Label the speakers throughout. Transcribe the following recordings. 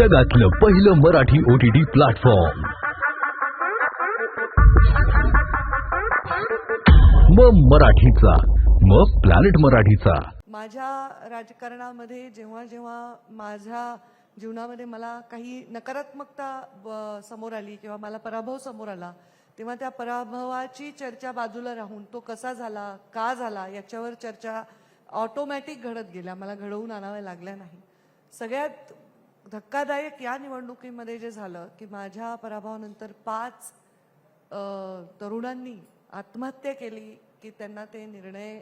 Speaker 1: जगातलं पहिलं Marathi OTT platform मग मराठीचा मग प्लॅनेट मराठीचा.
Speaker 2: माझ्या राजकारणामध्ये जेव्हा जेव्हा माझ्या जीवनामध्ये मला काही नकारात्मकता समोर आली किंवा मला पराभव समोर आला तेव्हा त्या पराभवाची चर्चा बाजूला राहून तो कसा झाला का झाला याच्यावर चर्चा ऑटोमॅटिक घडत गेल्या. मला घडवून आणाव्या लागल्या नाही. सगळ्यात धक्कादायक या निवडणुकीमध्ये जे झालं की माझ्या पराभवानंतर पाच तरुणांनी आत्महत्या केली की त्यांना ते निर्णय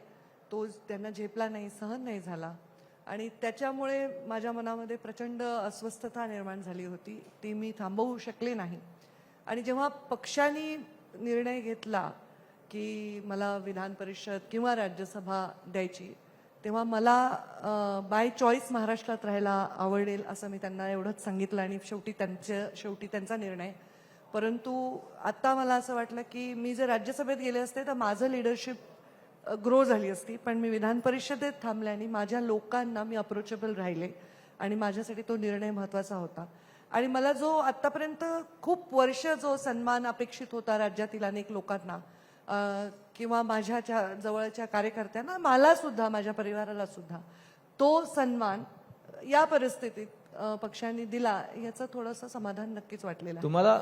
Speaker 2: तो त्यांना झेपला नाही सहन नाही झाला. आणि त्याच्यामुळे माझ्या मनामध्ये प्रचंड अस्वस्थता निर्माण झाली होती. ती मी थांबवू शकले नाही. आणि जेव्हा पक्षाने निर्णय घेतला की मला विधान परिषद किंवा राज्यसभा द्यायची तेव्हा मला बाय चॉईस महाराष्ट्रात राहायला आवडेल असं मी त्यांना एवढंच सांगितलं आणि शेवटी त्यांच्या शेवटी त्यांचा निर्णय. परंतु आत्ता मला असं वाटलं की मी जर राज्यसभेत गेले असते तर माझं लिडरशिप ग्रो झाली असती. पण मी विधान परिषदेत थांबले आणि माझ्या लोकांना मी अप्रोचेबल राहिले आणि माझ्यासाठी तो निर्णय महत्त्वाचा होता. आणि मला जो आत्तापर्यंत खूप वर्ष जो सन्मान अपेक्षित होता राज्यातील अनेक लोकांना किंवा माझ्याच्या जवळच्या कार्यकर्त्यांना मला सुद्धा माझ्या परिवाराला सुद्धा तो सन्मान या परिस्थितीत पक्षांनी दिला याचं थोडंसं समाधान नक्कीच वाटलेलं
Speaker 3: तुम्हाला